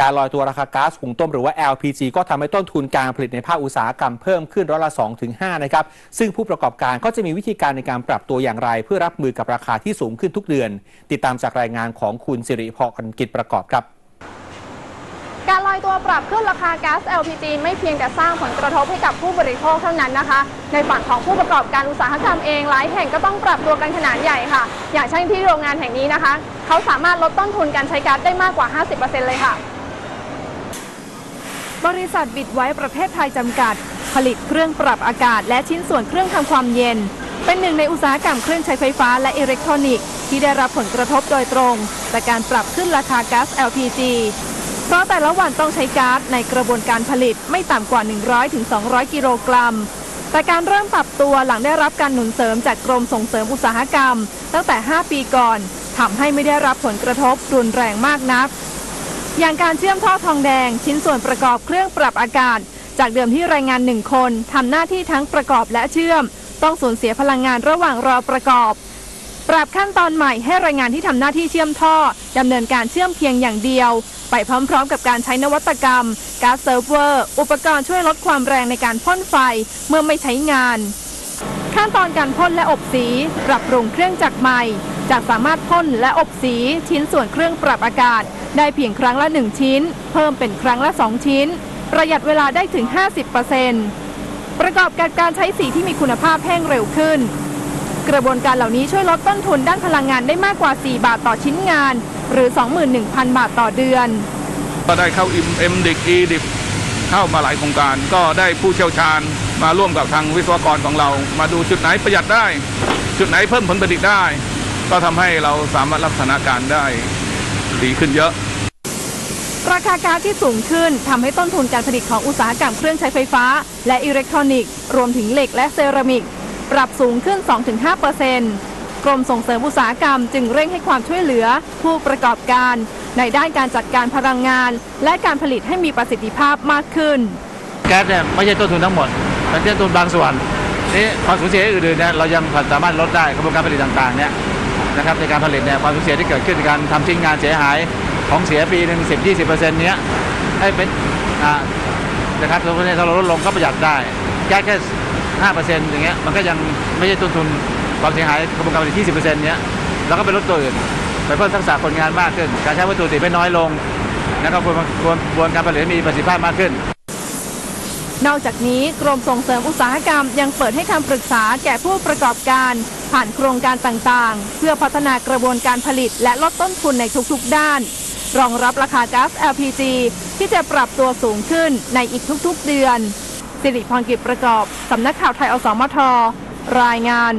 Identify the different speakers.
Speaker 1: การลอยตัวราคาก๊าซหุงต้มหรือว่า LPG ก็ทำให้ต้นทุนการผลิตในภาคอุตสาหกรรมเพิ่มขึ้นร้อยละ2ถึง5นะครับ ซึ่งผู้ประกอบการก็จะมีวิธีการในการปรับตัวอย่างไร เพื่อรับมือกับราคาที่สูงขึ้นทุกเดือน ติดตามจากรายงานของคุณสิริพรกิจประกอบครับ
Speaker 2: การลอยตัวปรับขึ้นราคาก๊าซ LPG ไม่เพียงแต่สร้างผลกระทบให้กับผู้บริโภคเท่านั้นนะคะ ในฝั่งของผู้ประกอบการอุตสาหกรรมเองหลายแห่งก็ต้องปรับตัวกันขนาดใหญ่ค่ะ อย่างเช่นที่โรงงานแห่งนี้นะคะ เขาสามารถลดต้นทุนการใช้ก๊าซได้มากกว่า 50%เลยค่ะ
Speaker 3: บริษัทบิดไว้ประเทศไทยจำกัด ผลิตเครื่องปรับอากาศ และชิ้นส่วนเครื่องทำความเย็น เป็นหนึ่งในอุตสาหกรรมเครื่องใช้ไฟฟ้าและอิเล็กทรอนิกส์ที่ได้รับผลกระทบโดยตรงจากการปรับขึ้นราคาก๊าซ LPG เพราะแต่ละวันต้องใช้ก๊าซในกระบวนการผลิตไม่ต่ำกว่า 100-200 กิโลกรัม แต่การเริ่มปรับตัวหลังได้รับการหนุนเสริมจากกรมส่งเสริมอุตสาหกรรม ตั้งแต่ 5 ปีก่อนทำให้ไม่ได้รับผลกระทบรุนแรงมากนัก อย่างการเชื่อมท่อทองแดง ชิ้นส่วนประกอบเครื่องปรับอากาศ จากเดิมที่แรงงานหนึ่งคนทำหน้าที่ทั้งประกอบและเชื่อม ต้องสูญเสียพลังงานระหว่างรอประกอบ ปรับขั้นตอนใหม่ให้แรงงานที่ทำหน้าที่เชื่อมท่อดำเนินการเชื่อมเพียงอย่างเดียว ไปพร้อมๆ กับการใช้นวัตกรรมก๊าซเซิร์ฟเวอร์อุปกรณ์ช่วยลดความแรงในการพ่นไฟเมื่อไม่ใช้งาน ขั้นตอนการพ่นและอบสี ปรับปรุงเครื่องจักรใหม่จากสามารถพ่นและอบสีชิ้นส่วนเครื่องปรับอากาศ ได้เพียงครั้งละ 1 ชิ้น เพิ่มเป็นครั้งละ 2 ชิ้น ประหยัดเวลาได้ถึง 50%ประกอบกับการใช้สีที่มีคุณภาพแห้งเร็วขึ้น กระบวนการเหล่านี้ช่วยลดต้นทุนด้านพลังงานได้มากกว่า 4 บาทต่อชิ้นงาน หรือ 21,000 บาทต่อเดือน
Speaker 4: ก็ได้เข้าอิมเอ็มดิกอีดิเข้ามาหลายโครงการ ก็ได้ผู้เชี่ยวชาญมาร่วมกับทางวิศวกรของเรา มาดูจุดไหนประหยัดได้ จุดไหนเพิ่มผลผลิตได้ ก็ทำให้เราสามารถรับสถานการณ์ได้ ดีขึ้นเยอะ
Speaker 3: ราคาก๊าซที่สูงขึ้นทำให้ต้นทุนการผลิตของอุตสาหกรรมเครื่องใช้ไฟฟ้า และอิเล็กทรอนิกส์ รวมถึงเหล็กและเซรามิก ปรับสูงขึ้น 2-5%กรมส่งเสริมอุตสาหกรรมจึงเร่งให้ความช่วยเหลือ ผู้ประกอบการ ในด้านการจัดการพลังงาน และการผลิตให้มีประสิทธิภาพมากขึ้น
Speaker 5: แก๊สเนี่ยไม่ใช่ต้นทุนทั้งหมดเป็นต้นทุนบางส่วนนี่ความสูญเสียอื่นๆเนี่ยเรายังสามารถลดได้กระบวนการผลิตต่างๆเนี่ย นะครับในการผลิตเนี่ยความสูญเสียที่เกิดขึ้นในการทำชิ้นงานเสียหายของเสียปีหนึ่งสิบยี่สิบเปอร์เซ็นต์เนี้ยให้เป็นอ่านะครับถ้าเราลดลงก็ประหยัดได้แก๊สแค่ห้าเปอร์เซ็นต์อย่างเงี้ยมันก็ยังไม่ใช่ต้นทุนความเสียหายกระบวนการผลิตที่สิบเปอร์เซ็นต์เนี้ยเราก็ไปลดตัวอื่นไปเพิ่มทักษะคนงานมากขึ้น การใช้วัตถุดิบให้น้อยลงนะครับกระบวนการผลิตให้มีประสิทธิภาพมากขึ้น
Speaker 3: นอกจากนี้กรมส่งเสริมอุตสาหกรรมยังเปิดให้คำปรึกษาแก่ผู้ประกอบการ ผ่านโครงการต่างๆ เพื่อพัฒนากระบวนการผลิตและลดต้นทุนในทุกๆด้าน รองรับราคาก๊าซ LPG ที่จะปรับตัวสูงขึ้นในอีกทุกๆเดือน สิริพรกิจประกอบ สำนักข่าวไทยอสมทรายงาน